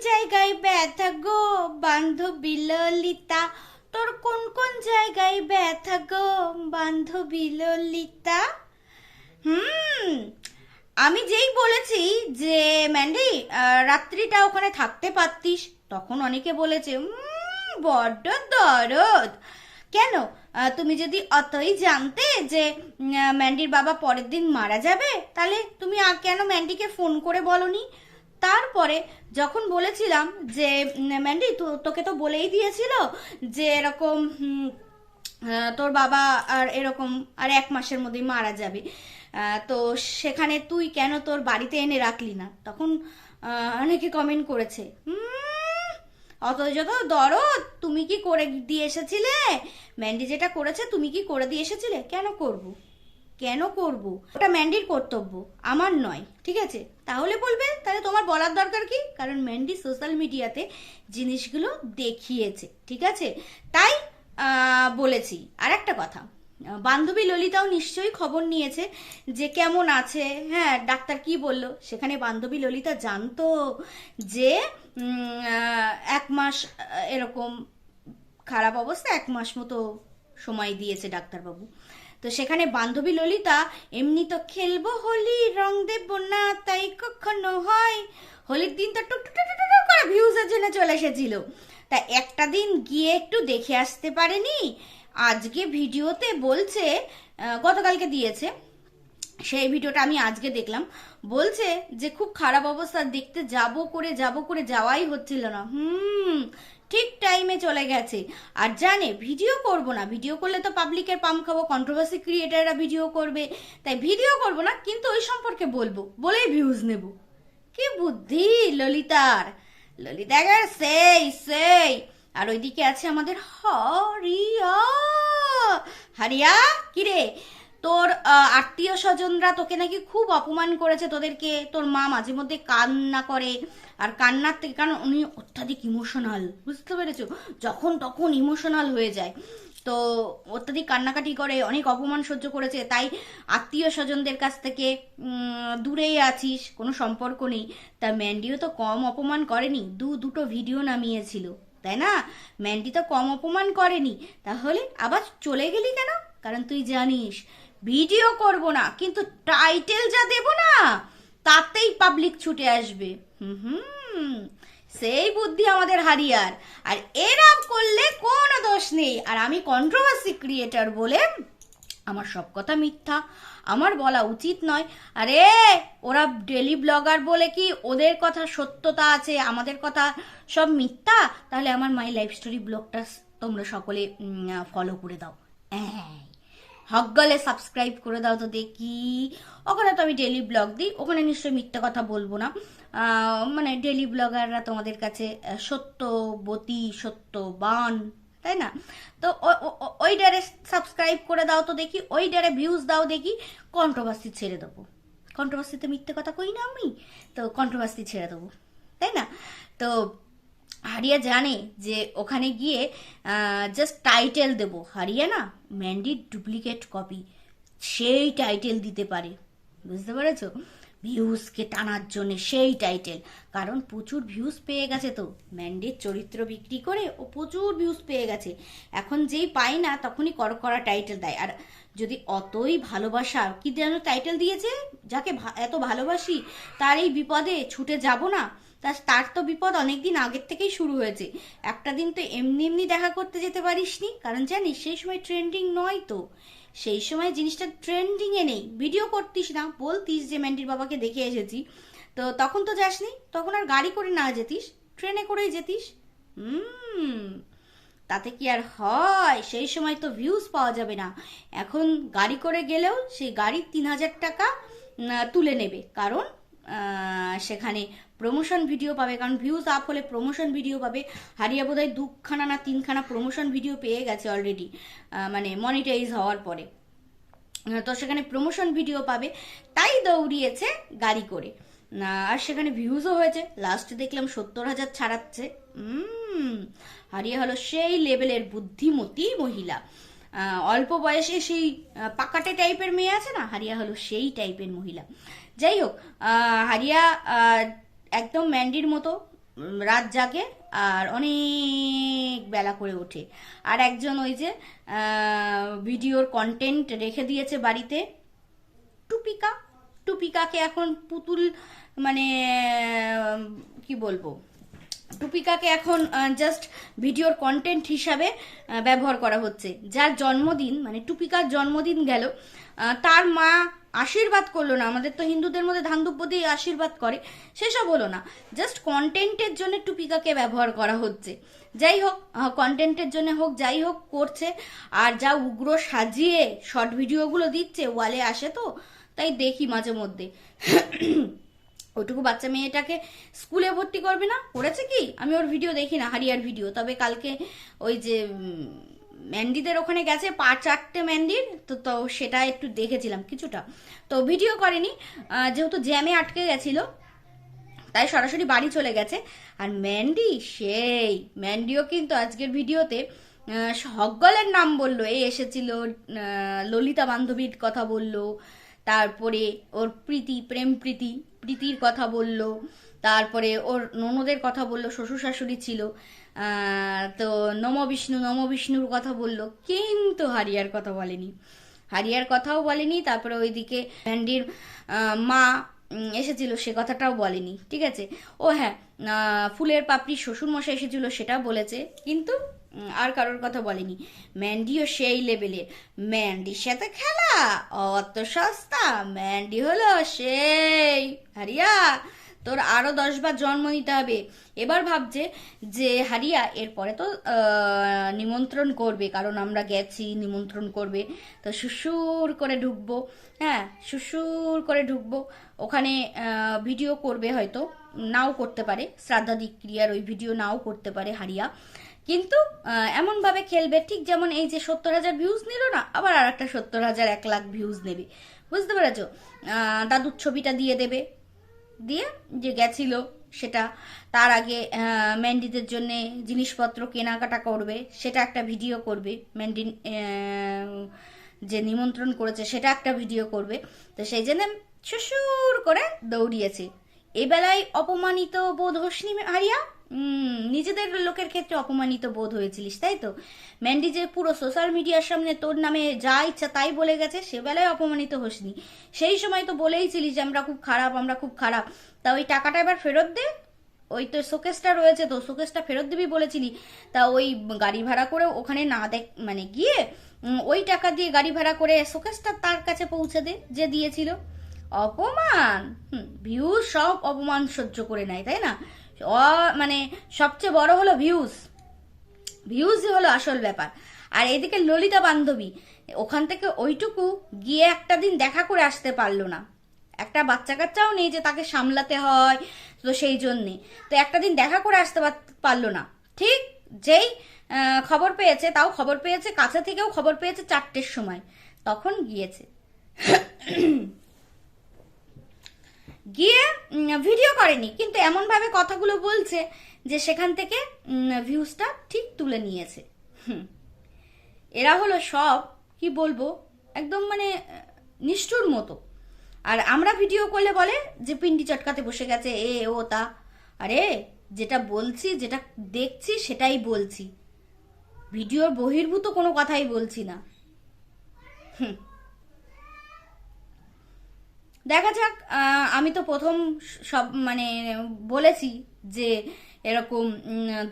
জায়গায় ব্যথা গো বান্ধবী ললিতা? তোর কোন কোন জায়গায় ব্যথা গো বান্ধবী ললিতা? হুম আমি যেই বলেছি যে ম্যান্ডি রাত্রিটা ওখানে থাকতে পারতিস। তখন অনেকে বলেছে "উম, বড্ড দরদ। কেন? তুমি যদি অতই জানতে যে ম্যান্ডির বাবা পরের দিন মারা যাবে তাহলে তুমি কেন ম্যান্ডিকে ফোন করে বলনি? তারপরে যখন বলেছিলাম যে ম্যান্ডি তোকে তো বলেই দিয়েছিল যে এরকম তোর বাবা আর এরকম আর এক মাসের মধ্যেই মারা যাবে। তো সেখানে তুই কেন তোর বাড়িতে এনে রাখলি না? তখন অনেকে কমেন্ট করেছে। "উম, অথচ তো দরদ তুমি কি করে দিয়ে এসেছিলে? ম্যান্ডি যেটা করেছে তুমি কি করে দিয়ে এসেছিলে? কেন করব? কেন করব? ওটা ম্যান্ডির কর্তব্য, আমার নয়, ঠিক আছে? তাহলে বলবে, তাহলে তোমার বলার দরকার কি? কারণ ম্যান্ডি সোশ্যাল মিডিয়াতে জিনিসগুলো দেখিয়েছে, ঠিক আছে? তাই বলেছি। আর একটা কথা বান্ধবী ললিতাও নিশ্চয়ই খবর নিয়েছে যে কেমন আছে হ্যাঁ ডাক্তার কি বলল? সেখানে বান্ধবী ললিতা জানতো যে এক মাস এরকম খারাপ অবস্থা, এক মাস মতো সময় দিয়েছে ডাক্তারবাবু। তো সেখানে বান্ধবী ললিতা, এমনি তো খেলব হোলি, রং দেব না, তাই কখনো হয়? হোলির দিন তো টুক টুক টুক করে ভিউজের জন্য চলে এসেছিল। তা একটা দিন গিয়ে একটু দেখে আসতে পারেনি? আজকে ভিডিওতে বলছে গতকালকে দিয়েছে। সেই ভিডিওটা আমি আজকে দেখলাম। বলছে যে, খুব খারাপ অবস্থা, দেখতে যাব করে যাব করে যাওয়াই হচ্ছিল না। হুম, ঠিক টাইমে চলে গেছে। আর জানে ভিডিও করব না। ভিডিও করলে তো পাবলিকের পাম খাব কন্ট্রোভার্সি ক্রিয়েটাররা ভিডিও করবে। তাই ভিডিও করব না, কিন্তু ওই সম্পর্কে বলব বলেই ভিউজ নেব। কি বুদ্ধি, ললিতার। ললিতা সেই সেই। আর ওইদিকে আছে আমাদের হরিয়া। হারিয়া, কিরে? তোর আত্মীয় স্বজনরা তোকে নাকি খুব অপমান করেছে তোদেরকে। তোর মা মাঝে মধ্যে কান্না করে আর কান্নার থেকে, কারণ উনি অত্যাধিক ইমোশনাল বুঝতে পেরেছ? যখন তখন ইমোশনাল হয়ে যায়। তো অত্যাধিক কান্নাকাটি করে, অনেক অপমান সহ্য করেছে, তাই আত্মীয় স্বজনদের কাছ থেকে দূরেই আছিস, কোনো সম্পর্ক নেই। তা ম্যান্ডিও তো কম অপমান করেনি, দু দুটো ভিডিও নামিয়েছিল, তাই না? ম্যান্ডি তো কম অপমান করেনি। তাহলে আবার চলে গেলি কেন? কারণ তুই জানিস ভিডিও করব না, কিন্তু টাইটেল যা দেব না, তাতেই পাবলিক ছুটে আসবে। হুম সেই বুদ্ধি আমাদের হারিয়ার। আর এরম করলে কোনো দোষ নেই। আর আমি কন্ট্রোভার্সি ক্রিয়েটার বলে আমার সব কথা মিথ্যা, আমার বলা উচিত নয়। আরে, ওরা ডেলি ব্লগার বলে কি ওদের কথা সত্যতা আছে, আমাদের কথা সব মিথ্যা? তাহলে আমার মাই লাইফ স্টোরি ব্লগটা তোমরা সকলে ফলো করে দাও। হকগলে সাবস্ক্রাইব করে দাও তো দেখি। ওখানে তো আমি ডেলি ব্লগ দিই, ওখানে নিশ্চয়ই মিথ্যা কথা বলব না। মানে ডেলি ব্লগাররা তোমাদের কাছে সত্যবতী সত্যবান তাই না? তো ওই ডারে সাবস্ক্রাইব করে দাও তো দেখি, ওই ডারে ভিউজ দাও দেখি কন্ট্রোভার্সি ছেড়ে দেবো। কন্ট্রোভার্সিতে মিথ্যে কথা কই না আমি? তো কন্ট্রোভার্সি ছেড়ে দেবো, তাই না? তো হারিয়া জানে যে ওখানে গিয়ে জাস্ট টাইটেল দেব। হারিয়া না ম্যান্ডির ডুপ্লিকেট কপি সেই টাইটেল দিতে পারে। বুঝতে পেরেছ? ভিউজকে টানার জন্য সেই টাইটেল কারণ প্রচুর ভিউজ পেয়ে গেছে তো। ম্যান্ডির চরিত্র বিক্রি করে ও প্রচুর ভিউজ পেয়ে গেছে। এখন যেই পায় না, তখনই কর, করা টাইটেল দেয়। আর যদি অতই ভালোবাসা, কি যেন টাইটেল দিয়েছে? যাকে এত ভালোবাসি, তার এই বিপদে ছুটে যাব না। তা তার তো বিপদ অনেকদিন আগের থেকেই শুরু হয়েছে। একটা দিন তো এমনি এমনি দেখা করতে যেতে পারিসনি, কারণ জানিস সেই সময় ট্রেন্ডিং নয় তো। সেই সময় জিনিসটা ট্রেন্ডিং এ নেই ভিডিও করতিস না, বলতিস যে ম্যান্ডির বাবাকে দেখে এসেছি। তো তখন তো যাসনি, তখন আর গাড়ি করে না যেতিস, ট্রেনে করেই যেতিস। হুম, তাতে কি আর হয়? সেই সময় তো ভিউজ পাওয়া যাবে না। এখন গাড়ি করে গেলেও সেই গাড়ির তিন হাজার টাকা তুলে নেবে। কারণ সেখানে প্রমোশন ভিডিও পাবে, কারণ ভিউজ আপ হলে প্রমোশন ভিডিও পাবে। হারিয়া বোধহয় দুখানা না তিনখানা প্রমোশন ভিডিও পেয়ে গেছে অলরেডি মানে মনিটাইজ হওয়ার পরে। তো সেখানে প্রমোশন ভিডিও পাবে, তাই দৌড়িয়েছে গাড়ি করে। আর সেখানে ভিউজও হয়েছে লাস্টে দেখলাম সত্তর হাজার ছাড়াচ্ছে। হারিয়ে হলো সেই লেভেলের বুদ্ধিমতী মহিলা। অল্প বয়সে সেই পাকাটে টাইপের মেয়ে আছে না? হারিয়া হলো সেই টাইপের মহিলা। যাই হোক হারিয়া একদম ম্যান্ডির মতো রাত জাগে আর অনেক বেলা করে ওঠে। আর একজন ওই যে ভিডিওর কন্টেন্ট রেখে দিয়েছে বাড়িতে। টুপিকা, টুপিকাকে এখন পুতুল মানে কি বলব? টুপিকাকে এখন জাস্ট ভিডিওর কন্টেন্ট হিসাবে ব্যবহার করা হচ্ছে। যার জন্মদিন মানে টুপিকার জন্মদিন গেল তার মা আশীর্বাদ করল না। আমাদের তো হিন্দুদের মধ্যে ধান দুব্য দিয়ে আশীর্বাদ করে। সেসব হলো না। জাস্ট কন্টেন্টের জন্য টুপিকাকে ব্যবহার করা হচ্ছে। যাই হোক কন্টেন্টের জন্য হোক, যাই হোক করছে। আর যা উগ্র সাজিয়ে শর্ট ভিডিওগুলো দিচ্ছে ওয়ালে আসে তো? তাই দেখি মাঝে মধ্যে। ওইটুকু বাচ্চা মেয়েটাকে স্কুলে ভর্তি করবে না? করেছে কি? আমি ওর ভিডিও দেখি না, হারিয়ার ভিডিও তবে কালকে ওই যে উম, ম্যান্ডিদের ওখানে গেছে পা চারটে ম্যান্ডির তো তো সেটা একটু দেখেছিলাম কিছুটা। তো ভিডিও করেনি যেহেতু জ্যামে আটকে গেছিল তাই সরাসরি বাড়ি চলে গেছে। আর ম্যান্ডি সেই ম্যান্ডিও কিন্তু আজকের ভিডিওতে হকগলের নাম বলল। এই এসেছিল ললিতা বান্ধবীর কথা বলল তারপরে ওর প্রীতি প্রেম প্রীতি প্রীতির কথা বলল তারপরে ওর ননদের কথা বলল শ্বশুর শাশুড়ি ছিল। তো নম বিষ্ণু, নম বিষ্ণুর কথা বলল। কিন্তু হারিয়ার কথা বলেনি। হারিয়ার কথাও বলেনি, তারপরে ওইদিকে ভ্যান্ডির মা এসেছিল, সে কথাটাও বলেনি, ঠিক আছে? ও হ্যাঁ ফুলের পাপড়ি শ্বশুর মশাই এসেছিল সেটা বলেছে, কিন্তু আর কারোর কথা বলেনি। ম্যান্ডিও সেই লেভেলের। ম্যান্ডির সাথে খেলা, অত সস্তা, ম্যান্ডি হলো সেই হারিয়া। তোর আরও দশবার জন্ম নিতে হবে। এবার ভাবছে যে, হারিয়া, এরপরে তো নিমন্ত্রণ করবে, কারণ আমরা গেছি, নিমন্ত্রণ করবে। তো সুসুর করে ঢুকবো হ্যাঁ সুসুর করে ঢুকবো। ওখানে ভিডিও করবে হয়তো, নাও করতে পারে। শ্রাদ্ধাদি ক্রিয়ার ওই ভিডিও নাও করতে পারে হারিয়া। কিন্তু এমনভাবে খেলবে, ঠিক যেমন এই যে সত্তর হাজার ভিউজ নিল না, আবার আর একটা সত্তর হাজার এক লাখ ভিউজ নেবে। বুঝতে পেরেছ? দাদুর ছবিটা দিয়ে দেবে। দিয়ে যে গেছিল, সেটা তার আগে ম্যান্ডিদের জন্য জিনিসপত্র কেনাকাটা করবে, সেটা একটা ভিডিও করবে ম্যান্ডি যে নিমন্ত্রণ করেছে, সেটা একটা ভিডিও করবে। তো সেই জন্য শ্বশুর করে দৌড়িয়েছে। এবেলায় অপমানিত বোধ হসনি হারিয়া নিজেদের লোকের ক্ষেত্রে অপমানিত বোধ হয়েছিলিস, তাই তো? ম্যান্ডি যে পুরো সোশ্যাল মিডিয়ার সামনে তোর নামে যা ইচ্ছা তাই বলে গেছে, সে বেলায় অপমানিত হোসনি। সেই সময় তো বলেইছিলিস যে আমরা খুব খারাপ, আমরা খুব খারাপ। তা ওই টাকাটা এবার ফেরত দে। ওই তো শোকেসটা রয়েছে তো, শোকেসটা ফেরত দিবি বলেছিলি। তা ওই গাড়ি ভাড়া করে ওখানে না দেখ মানে গিয়ে ওই টাকা দিয়ে গাড়ি ভাড়া করে শোকেসটা তার কাছে পৌঁছে দে, যে দিয়েছিল। অপমান? ভিউ সব অপমান সহ্য করে নেয়, তাই না? মানে সবচেয়ে বড় হলো ভিউজ ভিউজই হলো আসল ব্যাপার। আর এদিকে ললিতা বান্ধবী, ওখান থেকে ওইটুকু গিয়ে একটা দিন দেখা করে আসতে পারল না। একটা বাচ্চা কাচ্চাও নেই যে তাকে সামলাতে হয়, তো সেই জন্যে। তো একটা দিন দেখা করে আসতে পার- পারল না। ঠিক যেই খবর পেয়েছে, তাও খবর পেয়েছে, কাছে থেকেও খবর পেয়েছে চারটের সময়। তখন গিয়েছে। গিয়ে ভিডিও করেনি। কিন্তু এমনভাবে কথাগুলো বলছে যে সেখান থেকে ভিউজটা ঠিক তুলে নিয়েছে। এরা হলো সব, কি বলব, একদম মানে নিষ্ঠুর মতো। আর আমরা ভিডিও করলে বলে যে পিন্ডি চটকাতে বসে গেছে, এ, ও, তা। আরে, যেটা বলছি, যেটা দেখছি, সেটাই বলছি। ভিডিওর বহির্ভূত কোনো কথাই বলছি না। হুম। দেখা যাক আমি তো প্রথম সব মানে বলেছি যে এরকম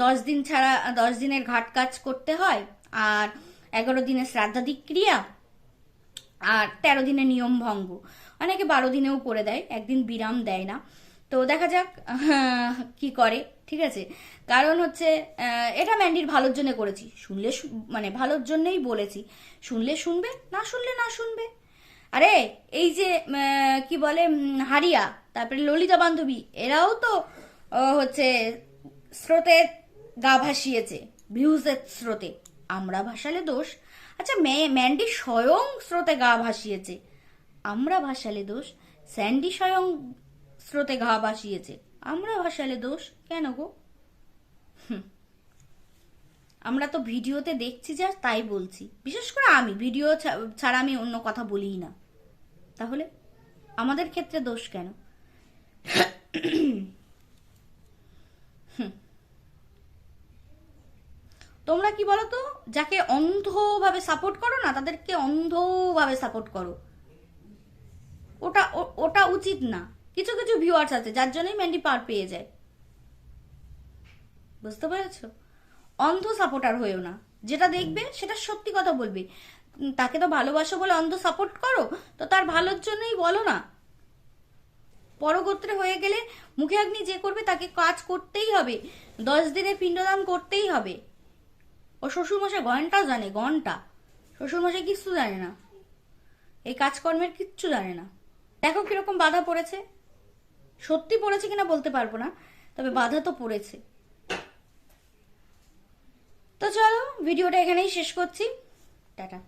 দশ দিন ছাড়া, দশ দিনের ঘাট কাজ করতে হয়, আর এগারো দিনের শ্রাদ্ধাদিক ক্রিয়া আর তেরো দিনের নিয়ম ভঙ্গ। অনেকে বারো দিনেও করে দেয়, একদিন বিরাম দেয় না। তো দেখা যাক কি করে, ঠিক আছে? কারণ হচ্ছে এটা ম্যান্ডির ভালোর জন্য করেছি। শুনলে মানে ভালোর জন্যই বলেছি। শুনলে শুনবে, না শুনলে না শুনবে। আরে, এই যে কি বলে হারিয়া, তারপরে ললিতা বান্ধবী, এরাও তো হচ্ছে, স্রোতে গা ভাসিয়েছে ভিউজের স্রোতে। আমরা ভাসালে দোষ। আচ্ছা ম্যান্ডি স্বয়ং স্রোতে গা ভাসিয়েছে। আমরা ভাসালে দোষ। স্যান্ডি স্বয়ং স্রোতে গা ভাসিয়েছে। আমরা ভাসালে দোষ। কেন গো। আমরা তো ভিডিওতে দেখছি যা, তাই বলছি। বিশেষ করে আমি। ভিডিও ছাড়া আমি অন্য কথা বলি না। তাহলে আমাদের ক্ষেত্রে দোষ কেন? তোমরা কি বলো তো যাকে অন্ধভাবে সাপোর্ট করো না, তাদেরকে অন্ধভাবে সাপোর্ট করো। ওটা ওটা উচিত না। কিছু কিছু ভিউয়ার্স আছে, যার জন্যই ম্যান্ডি পার পেয়ে যায়। বুঝতে পেরেছ? অন্ধ সাপোর্টার হয়েও না। যেটা দেখবে, সেটা সত্যি কথা বলবে। তাকে তো ভালোবাসো বলে অন্ধ সাপোর্ট করো? তো তার ভালোর জন্যই বলো না। পরগোত্রে হয়ে গেলে মুখে অগ্নি যে করবে তাকে কাজ করতেই হবে। দশ দিনের পিণ্ডদান করতেই হবে। ও শ্বশুরমশাই ঘণ্টা জানে ঘণ্টা শ্বশুরমশাই কিচ্ছু জানে না। এই কাজকর্মের কিচ্ছু জানে না। দেখো কীরকম বাধা পড়েছে। সত্যি পড়েছে কিনা বলতে পারব না, তবে বাধা তো পড়েছে। তো চলো, ভিডিওটা এখানেই শেষ করছি। টাটা।